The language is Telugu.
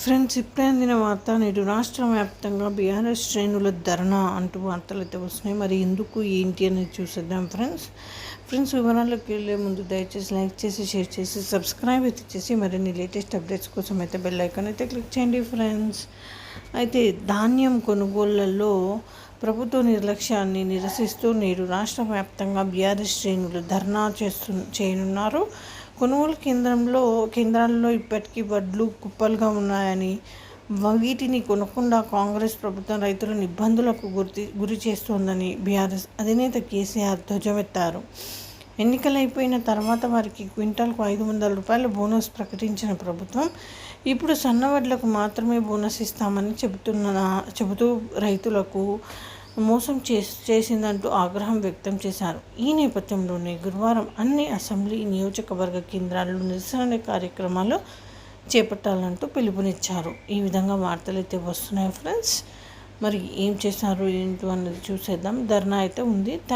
ఫ్రెండ్స్ ఇప్పుడే అందిన వార్త నేడు రాష్ట్ర వ్యాప్తంగా బీఆర్ఎస్ శ్రేణుల ధర్నా అంటూ వార్తలు అయితే వస్తున్నాయి. మరి ఎందుకు ఏంటి అనేది చూసేద్దాం ఫ్రెండ్స్. ఫ్రెండ్స్ వివరాల్లోకి వెళ్ళే ముందు దయచేసి లైక్ చేసి షేర్ చేసి సబ్స్క్రైబ్ అయితే చేసి మరిన్ని లేటెస్ట్ అప్డేట్స్ కోసం అయితే బెల్ ఐకాన్ అయితే క్లిక్ చేయండి ఫ్రెండ్స్. అయితే ధాన్యం కొనుగోళ్ళలో ప్రభుత్వ నిర్లక్ష్యాన్ని నిరసిస్తూ నేడు రాష్ట్ర వ్యాప్తంగా బీఆర్ఎస్ శ్రేణులు ధర్నా చేస్తు చేయనున్నారు. కొనుగోలు కేంద్రంలో కేంద్రాల్లో ఇప్పటికీ వడ్లు కుప్పలుగా ఉన్నాయని వీటిని కొనకుండా కాంగ్రెస్ ప్రభుత్వం రైతులను ఇబ్బందులకు గురి గురి చేస్తోందని బీఆర్ఎస్ అధినేత కేసీఆర్ ధ్వజమెత్తారు. ఎన్నికలైపోయిన తర్వాత వారికి క్వింటాల్కు ఐదు వందల రూపాయల బోనస్ ప్రకటించిన ప్రభుత్వం ఇప్పుడు సన్నవడ్లకు మాత్రమే బోనస్ ఇస్తామని చెబుతున్న చెబుతూ రైతులకు మోసం చేసిందంటూ ఆగ్రహం వ్యక్తం చేశారు. ఈ నేపథ్యంలోనే గురువారం అన్ని అసెంబ్లీ నియోజకవర్గ కేంద్రాల్లో నిరసన కార్యక్రమాలు చేపట్టాలంటూ పిలుపునిచ్చారు. ఈ విధంగా వార్తలు అయితే వస్తున్నాయి ఫ్రెండ్స్. మరి ఏం చేశారు ఏంటో అన్నది చూసేద్దాం. ధర్నా అయితే ఉంది.